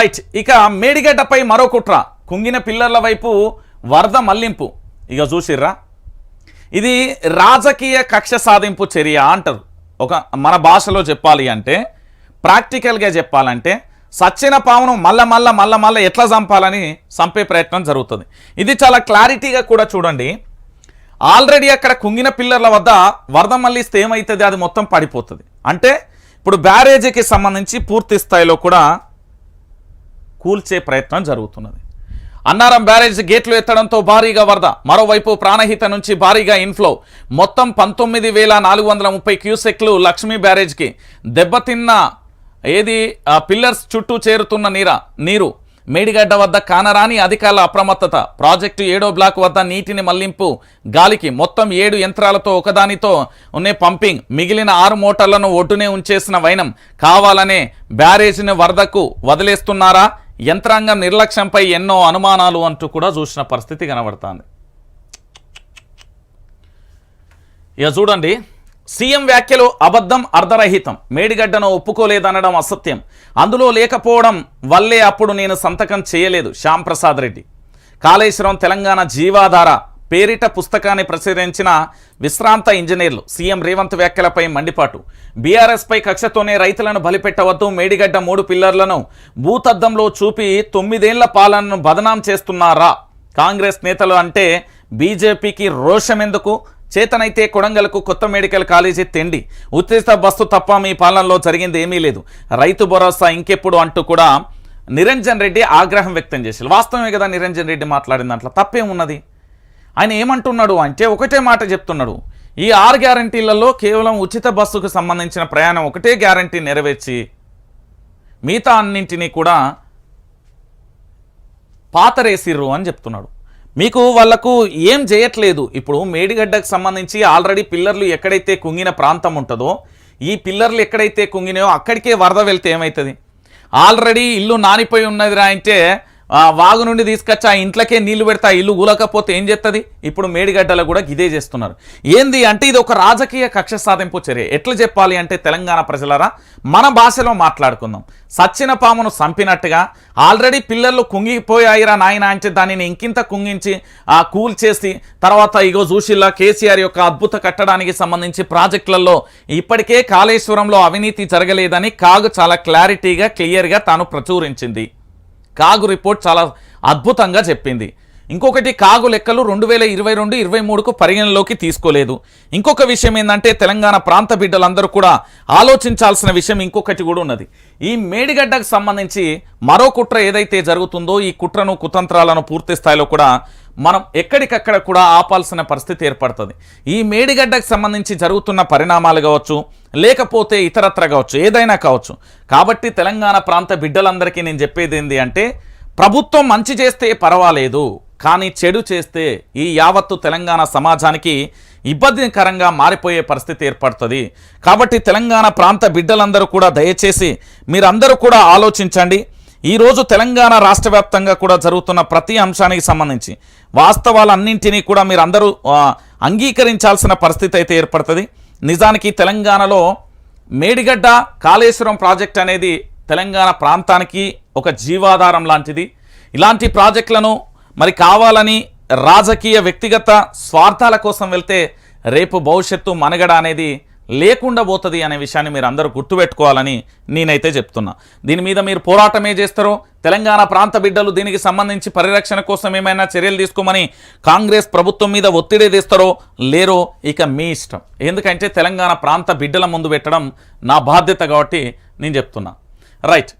Right ఇక మేడిగడ్డపై మరో కుట్ర. కుంగిన పిల్లర్ల వైపు వరద మళ్ళింపు. ఇక చూసిర్రా? ఇది రాజకీయ కక్ష సాధింపు చర్య అంటారు. ఒక మన భాషలో చెప్పాలి అంటే ప్రాక్టికల్గా చెప్పాలంటే సచ్చిన పామును మల్ల మల్ల మల్ల మల్ల ఎట్లా చంపాలని చంపే ప్రయత్నం జరుగుతుంది. ఇది చాలా క్లారిటీగా కూడా చూడండి. ఆల్రెడీ అక్కడ కుంగిన పిల్లర్ల వద్ద వరద మళ్ళిస్తే ఏమవుతుంది అది మొత్తం పడిపోతుంది. అంటే ఇప్పుడు బ్యారేజీకి సంబంధించి పూర్తి స్థాయిలో కూడా కూల్చే ప్రయత్నం జరుగుతున్నది. అన్నారం బ్యారేజ్ గేట్లు ఎత్తడంతో భారీగా వరద మరోవైపు ప్రాణహిత నుంచి భారీగా ఇన్ఫ్లో మొత్తం పంతొమ్మిది వేల నాలుగు వందల ముప్పై క్యూసెక్లు లక్ష్మీ బ్యారేజ్కి దెబ్బతిన్న ఏది పిల్లర్స్ చుట్టూ చేరుతున్న నీర నీరు. మేడిగడ్డ వద్ద కానరాని అధికారుల అప్రమత్తత. ప్రాజెక్టు ఏడో బ్లాక్ వద్ద నీటిని మళ్ళింపు గాలికి మొత్తం ఏడు యంత్రాలతో ఒకదానితో ఉన్న పంపింగ్. మిగిలిన ఆరు మోటార్లను ఒడ్డునే ఉంచేసిన వైనం. కావాలనే బ్యారేజ్ని వరదకు వదిలేస్తున్నారా? యంత్రాంగం నిర్లక్ష్యంపై ఎన్నో అనుమానాలు అంటూ కూడా చూసిన పరిస్థితి కనబడుతుంది. ఇక చూడండి సీఎం వ్యాఖ్యలు అబద్ధం అర్ధరహితం. మేడిగడ్డను ఒప్పుకోలేదనడం అసత్యం. అందులో లేకపోవడం వల్లే అప్పుడు నేను సంతకం చేయలేదు శ్యాంప్రసాద్ రెడ్డి. కాళేశ్వరం తెలంగాణ జీవాధార పేరిట పుస్తకాన్ని ప్రచురించిన విశ్రాంత ఇంజనీర్లు సీఎం రేవంత్ వ్యాఖ్యలపై మండిపాటు. బీఆర్ఎస్పై కక్షతోనే రైతులను బలిపెట్టవద్దు మేడిగడ్డ మూడు పిల్లర్లను భూతద్దంలో చూపి తొమ్మిదేళ్ళ పాలనను బదనాం చేస్తున్నారా? కాంగ్రెస్ నేతలు అంటే బీజేపీకి రోషమెందుకు? చేతనైతే కొడంగల్కు కొత్త మెడికల్ కాలేజీ తెండి. ఉత్తేజిత బస్సు తప్ప మీ పాలనలో జరిగింది ఏమీ లేదు. రైతు భరోసా ఇంకెప్పుడు అంటూ కూడా నిరంజన్ రెడ్డి ఆగ్రహం వ్యక్తం చేశారు. వాస్తవమే కదా నిరంజన్ రెడ్డి మాట్లాడిన దాంట్లో తప్పేమున్నది? ఆయన ఏమంటున్నాడు అంటే ఒకటే మాట చెప్తున్నాడు. ఈ ఆరు గ్యారంటీలలో కేవలం ఉచిత బస్సుకు సంబంధించిన ప్రయాణం ఒకటే గ్యారంటీ నెరవేర్చి మిగతా అన్నింటినీ కూడా పాతరేసిర్రు అని చెప్తున్నాడు. మీకు వాళ్ళకు ఏం చేయట్లేదు. ఇప్పుడు మేడిగడ్డకు సంబంధించి ఆల్రెడీ పిల్లర్లు ఎక్కడైతే కుంగిన ప్రాంతం ఉంటుందో ఈ పిల్లర్లు ఎక్కడైతే కుంగినాయో అక్కడికే వరద వెళ్తే ఏమవుతుంది ఆల్రెడీ ఇల్లు నానిపోయి ఉన్నదిరా అంటే వాగు నుండి తీసుకొచ్చి ఆ ఇంట్లోకే నీళ్ళు పెడితే ఆ ఇల్లు ఊలకపోతే ఏం చేస్తుంది ఇప్పుడు మేడిగడ్డలో కూడా ఇదే చేస్తున్నారు. ఏంది అంటే ఇది ఒక రాజకీయ కక్ష సాధింపు చర్య. ఎట్లా చెప్పాలి అంటే తెలంగాణ ప్రజలరా మన భాషలో మాట్లాడుకుందాం. సచ్చిన పామును సంపినట్టుగా ఆల్రెడీ పిల్లలు కుంగిపోయాయిరా నాయన అంటే దానిని ఇంకింత కుంగించి ఆ కూల్ చేసి తర్వాత ఇగో చూసిల్లా కేసీఆర్ యొక్క అద్భుత కట్టడానికి సంబంధించి ప్రాజెక్టులలో ఇప్పటికే కాళేశ్వరంలో అవినీతి జరగలేదని కాగు చాలా క్లారిటీగా క్లియర్గా తాను ప్రచురించింది. కాగు రిపోర్ట్ చాలా అద్భుతంగా చెప్పింది. ఇంకొకటి కాగు లెక్కలు రెండు వేల ఇరవై రెండు ఇరవై మూడుకు పరిగణలోకి తీసుకోలేదు. ఇంకొక విషయం ఏంటంటే తెలంగాణ ప్రాంత బిడ్డలందరూ కూడా ఆలోచించాల్సిన విషయం ఇంకొకటి కూడా ఉన్నది. ఈ మేడిగడ్డకు సంబంధించి మరో కుట్ర ఏదైతే జరుగుతుందో ఈ కుట్రను కుతంత్రాలను పూర్తి స్థాయిలో కూడా మనం ఎక్కడికక్కడ కూడా ఆపాల్సిన పరిస్థితి ఏర్పడుతుంది. ఈ మేడిగడ్డకు సంబంధించి జరుగుతున్న పరిణామాలు కావచ్చు లేకపోతే ఇతరత్ర కావచ్చు ఏదైనా కావచ్చు. కాబట్టి తెలంగాణ ప్రాంత బిడ్డలందరికీ నేను చెప్పేది ఏంటి అంటే ప్రభుత్వం మంచి చేస్తే పర్వాలేదు. కానీ చెడు చేస్తే ఈ యావత్తు తెలంగాణ సమాజానికి ఇబ్బందికరంగా మారిపోయే పరిస్థితి ఏర్పడుతుంది. కాబట్టి తెలంగాణ ప్రాంత బిడ్డలందరూ కూడా దయచేసి మీరందరూ కూడా ఆలోచించండి. ఈరోజు తెలంగాణ రాష్ట్ర వ్యాప్తంగా కూడా జరుగుతున్న ప్రతి అంశానికి సంబంధించి వాస్తవాలన్నింటినీ కూడా మీరు అందరూ అంగీకరించాల్సిన పరిస్థితి అయితే ఏర్పడుతుంది. నిజానికి తెలంగాణలో మేడిగడ్డ కాళేశ్వరం ప్రాజెక్ట్ అనేది తెలంగాణ ప్రాంతానికి ఒక జీవాధారం లాంటిది. ఇలాంటి ప్రాజెక్టులను మరి కావాలని రాజకీయ వ్యక్తిగత స్వార్థాల కోసం వెళ్తే రేపు భవిష్యత్తు మనగడ అనేది లేకుండా పోతుంది అనే విషయాన్ని మీరు అందరూ గుర్తుపెట్టుకోవాలని నేనైతే చెప్తున్నా. దీని మీద మీరు పోరాటమే చేస్తారో తెలంగాణ ప్రాంత బిడ్డలు దీనికి సంబంధించి పరిరక్షణ కోసం ఏమైనా చర్యలు తీసుకోమని కాంగ్రెస్ ప్రభుత్వం మీద ఒత్తిడి తీస్తారో లేరో ఇక మీ ఇష్టం. ఎందుకంటే తెలంగాణ ప్రాంత బిడ్డల ముందు పెట్టడం నా బాధ్యత కాబట్టి నేను చెప్తున్నా. రైట్.